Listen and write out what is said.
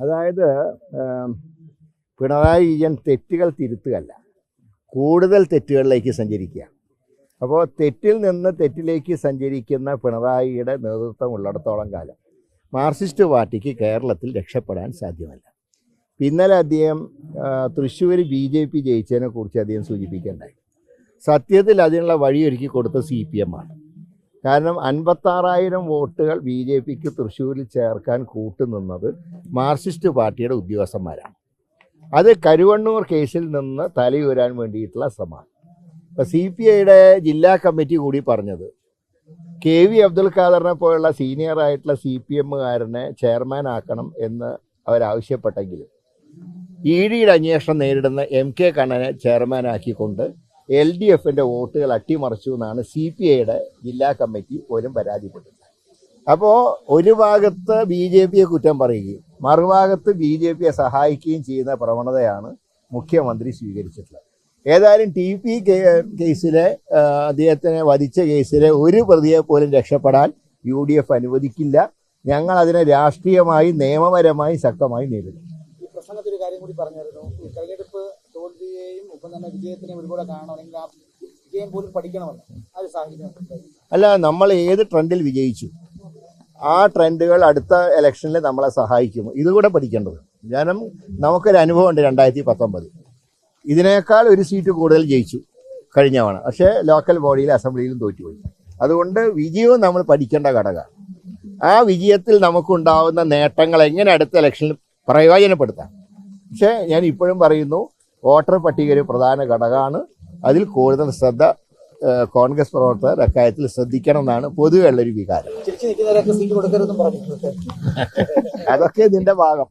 അതായത് പിണറായി വിജയൻ തെറ്റുകൾ തിരുത്തുകയല്ല. കൂടുതൽ തെറ്റുകളിലേക്ക് സഞ്ചരിക്കുക. അപ്പോൾ തെറ്റിൽ നിന്ന് തെറ്റിലേക്ക് സഞ്ചരിക്കുന്ന പിണറായിയുടെ നേതൃത്വം ഉള്ളിടത്തോളം കാലം മാർക്സിസ്റ്റ് പാർട്ടിക്ക് കേരളത്തിൽ രക്ഷപ്പെടാൻ സാധ്യമല്ല. ഇന്നലെ അദ്ദേഹം തൃശ്ശൂർ ബി ജെ പി ജയിച്ചതിനെ കുറിച്ച് അദ്ദേഹം സൂചിപ്പിക്കേണ്ടായി സത്യത്തിൽ അതിനുള്ള വഴിയൊരുക്കി കൊടുത്ത സി പി എം ആണ്. കാരണം അൻപത്താറായിരം വോട്ടുകൾ ബി ജെ പിക്ക് തൃശ്ശൂരിൽ ചേർക്കാൻ കൂട്ടുനിന്നത് മാർക്സിസ്റ്റ് പാർട്ടിയുടെ ഉദ്യോഗസ്ഥന്മാരാണ്. അത് കരുവണ്ണൂർ കേസിൽ നിന്ന് തലയുരാൻ വേണ്ടിയിട്ടുള്ള ശ്രമമാണ്. ഇപ്പം സി പി ഐയുടെ ജില്ലാ കമ്മിറ്റി കൂടി പറഞ്ഞത് കെ വി അബ്ദുൽ ഖാദറിനെ പോലുള്ള സീനിയറായിട്ടുള്ള സി പി എമ്മുകാരനെ ചെയർമാൻ ആക്കണം എന്ന് അവരാവശ്യപ്പെട്ടെങ്കിലും ഇ ഡിയുടെ അന്വേഷണം നേരിടുന്ന എം കെ കണ്ണനെ ചെയർമാൻ ആക്കിക്കൊണ്ട് എൽ ഡി എഫിന്റെ വോട്ടുകൾ അട്ടിമറിച്ചു എന്നാണ് സി പി ഐയുടെ ജില്ലാ കമ്മിറ്റി പോലും പരാതിപ്പെട്ടത് അപ്പോൾ ഒരു ഭാഗത്ത് ബി ജെ പിയെ കുറ്റം പറയുകയും മറുഭാഗത്ത് ബി ജെ പിയെ സഹായിക്കുകയും ചെയ്യുന്ന പ്രവണതയാണ് മുഖ്യമന്ത്രി സ്വീകരിച്ചിട്ടുള്ളത്. ഏതായാലും ടി പി കേസിലെ അദ്ദേഹത്തിനെ വധിച്ച കേസിലെ ഒരു പ്രതിയെ പോലും രക്ഷപ്പെടാൻ യു ഡി എഫ് അനുവദിക്കില്ല. ഞങ്ങൾ അതിനെ രാഷ്ട്രീയമായി നിയമപരമായി ശക്തമായി നേരിടും. പ്രസംഗത്തിൽ കാര്യം കൂടി പറഞ്ഞായിരുന്നു. തെരഞ്ഞെടുപ്പ് തന്നെ വിജയത്തിനെ ഒരുപോലെ കാണണമെങ്കിൽ ആ വിജയം പോലും ആ ഒരു സാഹചര്യം അല്ല നമ്മൾ ഏത് ട്രെൻഡിൽ വിജയിച്ചു? ആ ട്രെൻഡുകൾ അടുത്ത ഇലക്ഷനിൽ നമ്മളെ സഹായിക്കും. ഇതുകൂടെ പഠിക്കേണ്ടത്. കാരണം നമുക്കൊരു അനുഭവം ഉണ്ട് രണ്ടായിരത്തി പത്തൊമ്പത് ഇതിനേക്കാൾ ഒരു സീറ്റ് കൂടുതൽ ജയിച്ചു കഴിഞ്ഞ തവണ. പക്ഷേ ലോക്കൽ ബോഡിയിൽ അസംബ്ലിയിലും തോറ്റുപോയി. അതുകൊണ്ട് വിജയവും നമ്മൾ പഠിക്കേണ്ട ഘടകമാണ്. ആ വിജയത്തിൽ നമുക്കുണ്ടാവുന്ന നേട്ടങ്ങൾ എങ്ങനെ അടുത്ത ഇലക്ഷനിൽ പ്രയോജനപ്പെടുത്താം? പക്ഷേ ഞാൻ ഇപ്പോഴും പറയുന്നു വോട്ടർ പട്ടിക ഒരു പ്രധാന ഘടകമാണ്. അതിൽ കൂടുതൽ ശ്രദ്ധ കോൺഗ്രസ് പ്രവർത്തകർ അക്കാര്യത്തിൽ ശ്രദ്ധിക്കണം എന്നാണ് പൊതുവെ ഉള്ളൊരു വികാരം അതൊക്കെ ഇതിന്റെ ഭാഗം.